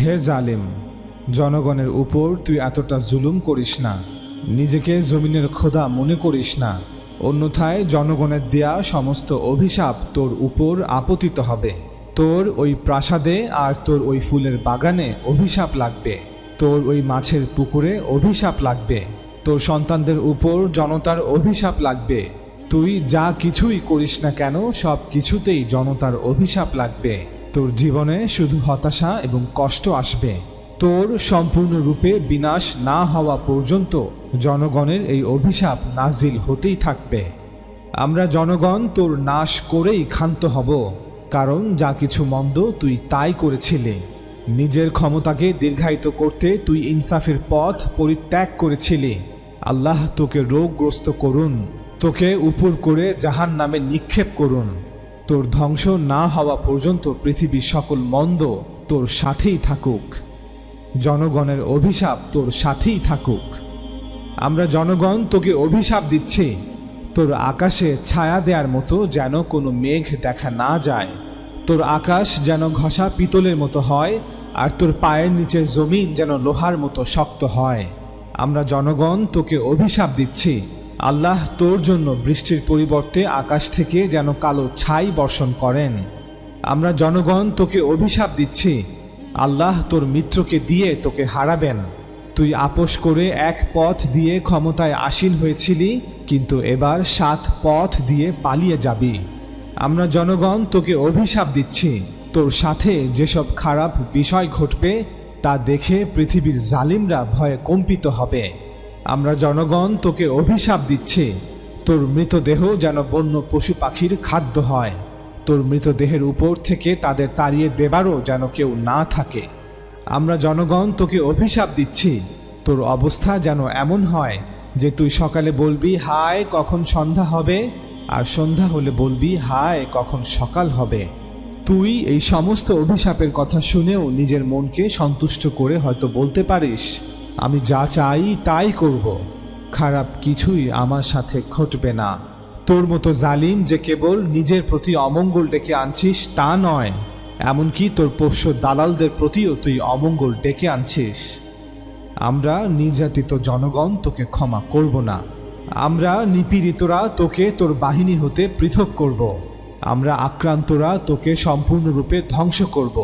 হে জালিম, জনগণের উপর তুই এতটা জুলুম করিস না। নিজেকে জমিনের খোদা মনে করিস না। অন্যথায় জনগণের দেয়া সমস্ত অভিশাপ তোর উপর আপতিত হবে। তোর ওই প্রাসাদে আর তোর ওই ফুলের বাগানে অভিশাপ লাগবে। তোর ওই মাছের পুকুরে অভিশাপ লাগবে। তোর সন্তানদের উপর জনতার অভিশাপ লাগবে। তুই যা কিছুই করিস না কেন, সব কিছুতেই জনতার অভিশাপ লাগবে। তোর জীবনে শুধু হতাশা এবং কষ্ট আসবে। তোর সম্পূর্ণরূপে বিনাশ না হওয়া পর্যন্ত জনগণের এই অভিশাপ নাজিল হতেই থাকবে। আমরা জনগণ তোর নাশ করেই ক্ষান্ত হব, কারণ যা কিছু মন্দ তুই তাই করেছিলি। নিজের ক্ষমতাকে দীর্ঘায়িত করতে তুই ইনসাফের পথ পরিত্যাগ করেছিলি। আল্লাহ তোকে রোগগ্রস্ত করুন, তোকে উপর করে জাহান নামে নিক্ষেপ করুন। তোর ধ্বংস না হওয়া পর্যন্ত পৃথিবীর সকল মন্দ তোর সাথেই থাকুক। জনগণের অভিশাপ তোর সাথেই থাকুক। আমরা জনগণ তোকে অভিশাপ দিচ্ছি। তোর আকাশে ছায়া দেওয়ার মতো যেন কোনো মেঘ দেখা না যায়। তোর আকাশ যেন ঘষা পিতলের মতো হয় আর তোর পায়ের নিচের জমিন যেন লোহার মতো শক্ত হয়। আমরা জনগণ তোকে অভিশাপ দিচ্ছি। আল্লাহ তোর জন্য বৃষ্টির পরিবর্তে আকাশ থেকে যেন কালো ছাই বর্ষণ করেন। আমরা জনগণ তোকে অভিশাপ দিচ্ছি। আল্লাহ তোর মিত্রকে দিয়ে তোকে হারাবেন। তুই আপোষ করে এক পথ দিয়ে ক্ষমতায় আসীন হয়েছিলি, কিন্তু এবার সাত পথ দিয়ে পালিয়ে যাবি। আমরা জনগণ তোকে অভিশাপ দিচ্ছি। তোর সাথে যেসব খারাপ বিষয় ঘটবে, তা দেখে পৃথিবীর জালিমরা ভয়ে কম্পিত হবে। আমরা জনগণ তোকে অভিশাপ দিচ্ছি। তোর মৃতদেহ যেন বন্য পশু পাখির খাদ্য হয়। তোর মৃতদেহের উপর থেকে তাদের তাড়িয়ে দেবারও যেন কেউ না থাকে। আমরা জনগণ তোকে অভিশাপ দিচ্ছি। তোর অবস্থা যেন এমন হয় যে তুই সকালে বলবি, হায়, কখন সন্ধ্যা হবে? আর সন্ধ্যা হলে বলবি, হায়, কখন সকাল হবে? তুই এই সমস্ত অভিশাপের কথা শুনেও নিজের মনকে সন্তুষ্ট করে হয়তো বলতে পারিস। আমি যা চাই তাই করব। খারাপ কিছুই আমার সাথে ঘটবে না। তোর মতো জালিম যে কেবল নিজের প্রতি অমঙ্গল ডেকে আনছিস তা নয়, এমনকি তোর পোষ্য দালালদের প্রতিও তুই অমঙ্গল ডেকে আনছিস। আমরা নির্যাতিত জনগণ তোকে ক্ষমা করব না। আমরা নিপীড়িতরা তোকে তোর বাহিনী হতে পৃথক করব। আমরা আক্রান্তরা তোকে সম্পূর্ণরূপে ধ্বংস করব।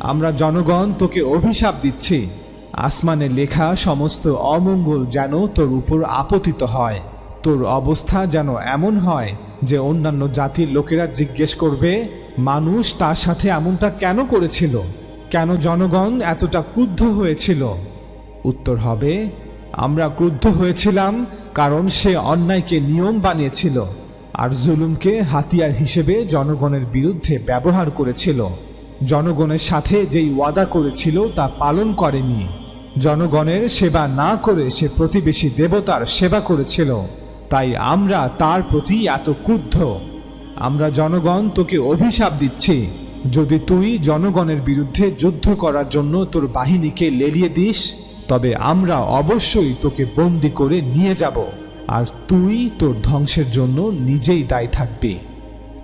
আমরা জনগণ তোকে অভিশাপ দিচ্ছি। আসমানে লেখা সমস্ত অমঙ্গল যেন তোর উপর আপতিত হয়। তোর অবস্থা যেন এমন হয় যে অন্যান্য জাতির লোকেরা জিজ্ঞেস করবে, মানুষ তার সাথে এমনটা কেন করেছিল? কেন জনগণ এতটা ক্রুদ্ধ হয়েছিল? উত্তর হবে, আমরা ক্রুদ্ধ হয়েছিলাম কারণ সে অন্যায়কে নিয়ম বানিয়েছিল আর জুলুমকে হাতিয়ার হিসেবে জনগণের বিরুদ্ধে ব্যবহার করেছিল। জনগণের সাথে যেই ওয়াদা করেছিল তা পালন করেনি। জনগণের সেবা না করে সে প্রতিবেশী দেবতার সেবা করেছিল। তাই আমরা তার প্রতি এত ক্রুদ্ধ। আমরা জনগণ তোকে অভিশাপ দিচ্ছি। যদি তুই জনগণের বিরুদ্ধে যুদ্ধ করার জন্য তোর বাহিনীকে লেলিয়ে দিস, তবে আমরা অবশ্যই তোকে বন্দি করে নিয়ে যাব। আর তুই তোর ধ্বংসের জন্য নিজেই দায়ী থাকবি।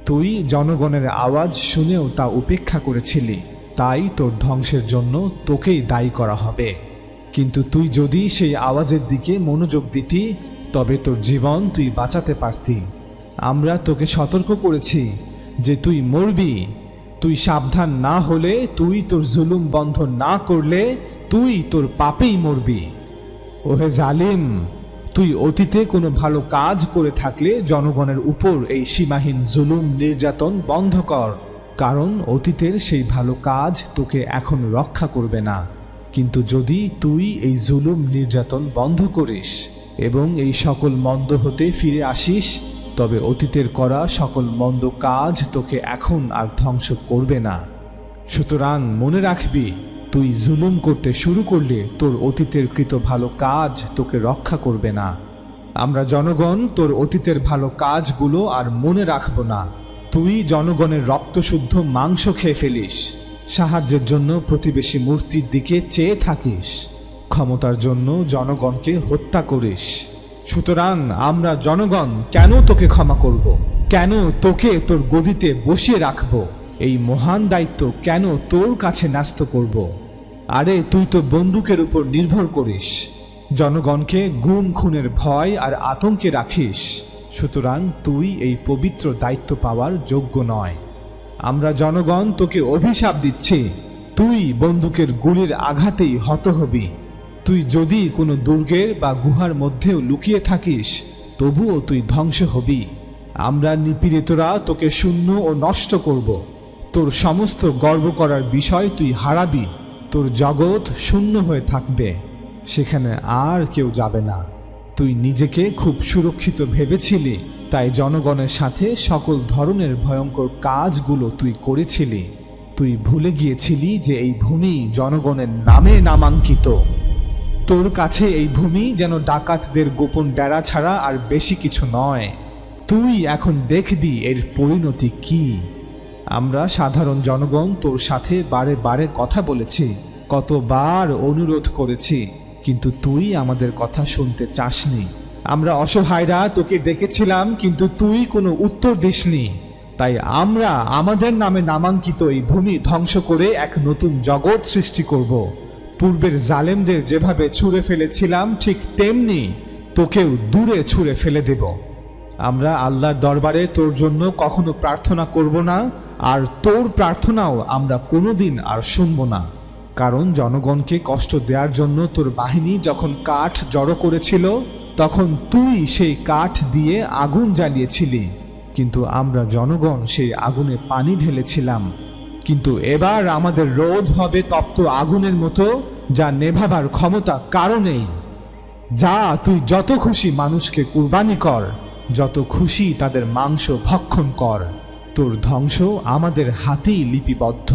তুই জনগণের আওয়াজ শুনেও তা উপেক্ষা করেছিলি। তাই তোর ধ্বংসের জন্য তোকেই দায়ী করা হবে। কিন্তু তুই যদি সেই আওয়াজের দিকে মনোযোগ দিতি, তবে তোর জীবন তুই বাঁচাতে পারতি। আমরা তোকে সতর্ক করেছি যে তুই মরবি। তুই সাবধান না হলে, তুই তোর জুলুম বন্ধ না করলে, তুই তোর পাপেই মরবি। ওহে জালিম, তুই অতীতে কোনো ভালো কাজ করে থাকলে জনগণের উপর এই সীমাহীন জুলুম নির্যাতন বন্ধ কর, কারণ অতীতের সেই ভালো কাজ তোকে এখন রক্ষা করবে না। কিন্তু যদি তুই এই জুলুম নির্যাতন বন্ধ করিস এবং এই সকল মন্দ হতে ফিরে আসিস, তবে অতীতের করা সকল মন্দ কাজ তোকে এখন আর ধ্বংস করবে না। সুতরাং মনে রাখবি, তুই জুলুম করতে শুরু করলে তোর অতীতের কৃত ভালো কাজ তোকে রক্ষা করবে না। আমরা জনগণ, তোর অতীতের ভালো কাজগুলো আর মনে রাখব না। তুই জনগণের রক্তশুদ্ধ মাংস খেয়ে ফেলিস। সাহায্যের জন্য প্রতিবেশী মূর্তির দিকে চেয়ে থাকিস। ক্ষমতার জন্য জনগণকে হত্যা করিস। সুতরাং আমরা জনগণ, কেন তোকে ক্ষমা করব? কেন তোকে তোর গদিতে বসিয়ে রাখব? এই মহান দায়িত্ব কেন তোর কাছে ন্যস্ত করব? আরে, তুই তো বন্দুকের উপর নির্ভর করিস। জনগণকে গুম, খুনের ভয় আর আতঙ্কে রাখিস। সুতরাং তুই এই পবিত্র দায়িত্ব পাওয়ার যোগ্য নয়। আমরা জনগণ তোকে অভিশাপ দিচ্ছি। তুই বন্দুকের গুলির আঘাতেই হত হবি। তুই যদি কোনো দুর্গের বা গুহার মধ্যেও লুকিয়ে থাকিস, তবুও তুই ধ্বংস হবি। আমরা নিপীড়িতরা তোকে শূন্য ও নষ্ট করব। তোর সমস্ত গর্ব করার বিষয় তুই হারাবি। তোর জগৎ শূন্য হয়ে থাকবে। সেখানে আর কেউ যাবে না। তুই নিজেকে খুব সুরক্ষিত ভেবেছিলি। তাই জনগণের সাথে সকল ধরনের ভয়ঙ্কর কাজগুলো তুই করেছিলি। তুই ভুলে গিয়েছিলি যে এই ভূমি জনগণের নামে নামাঙ্কিত। তোর কাছে এই ভূমি যেন ডাকাতদের গোপন ডেরা ছাড়া আর বেশি কিছু নয়। তুই এখন দেখবি এর পরিণতি কি। আমরা সাধারণ জনগণ তোর সাথে বারে বারে কথা বলেছি, কতবার অনুরোধ করেছি, কিন্তু তুই আমাদের কথা শুনতে চাসনি। আমরা অসহায়রা, তোকে ডেকেছিলাম কিন্তু তুই কোনো উত্তর দিসনি। তাই আমরা আমাদের নামে নামাঙ্কিত এই ভূমি ধ্বংস করে এক নতুন জগৎ সৃষ্টি করব। পূর্বের জালেমদের যেভাবে ছুঁড়ে ফেলেছিলাম, ঠিক তেমনি তোকেও দূরে ছুঁড়ে ফেলে দেব। আমরা আল্লাহর দরবারে তোর জন্য কখনো প্রার্থনা করব না, আর তোর প্রার্থনাও আমরা কোনোদিন আর শুনব না। কারণ জনগণকে কষ্ট দেওয়ার জন্য তোর বাহিনী যখন কাঠ জড়ো করেছিল তখন তুই সেই কাঠ দিয়ে আগুন জ্বালিয়েছিলি। কিন্তু আমরা জনগণ সেই আগুনে পানি ঢেলেছিলাম। কিন্তু এবার আমাদের রোদ হবে তপ্ত আগুনের মতো, যা নেভাবার ক্ষমতা কারও নেই যা তুই যত খুশি মানুষকে কুরবানি কর, যত খুশি তাদের মাংস ভক্ষণ কর, তোর ধ্বংস আমাদের হাতেই লিপিবদ্ধ।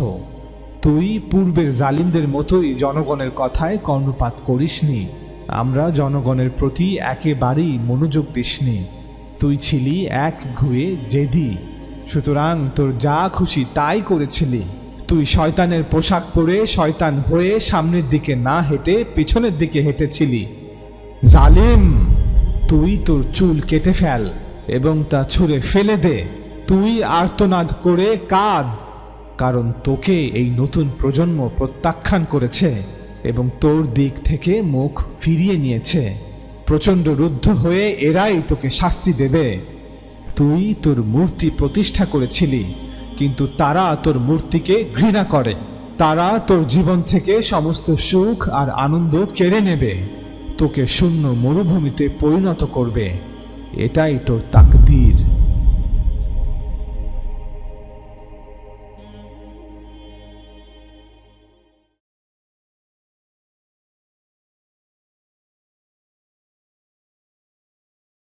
তুই পূর্বের জালিমদের মতোই জনগণের কথায় কর্ণপাত করিসনি। আমরা জনগণের প্রতি একেবারেই মনোযোগ দিসনি। তুই ছিলি এক ঘুয়ে জেদি। সুতরাং তোর যা খুশি তাই করেছিলি। তুই শয়তানের পোশাক পরে শয়তান হয়ে সামনের দিকে না হেঁটে পিছনের দিকে হেঁটেছিলি। জালিম, তুই তোর চুল কেটে ফেল এবং তা ছুঁড়ে ফেলে দে। তুই আর্তনাদ করে কাঁদ, কারণ তোকে এই নতুন প্রজন্ম প্রত্যাখ্যান করেছে। এবং তোর দিক থেকে মুখ ফিরিয়ে নিয়েছে। প্রচণ্ড রুদ্ধ হয়ে এরাই তোকে শাস্তি দেবে। তুই তোর মূর্তি প্রতিষ্ঠা করেছিলি, কিন্তু তারা তোর মূর্তিকে ঘৃণা করে। তারা তোর জীবন থেকে সমস্ত সুখ আর আনন্দ কেড়ে নেবে। তোকে শূন্য মরুভূমিতে পরিণত করবে। এটাই তোর তাকদীর।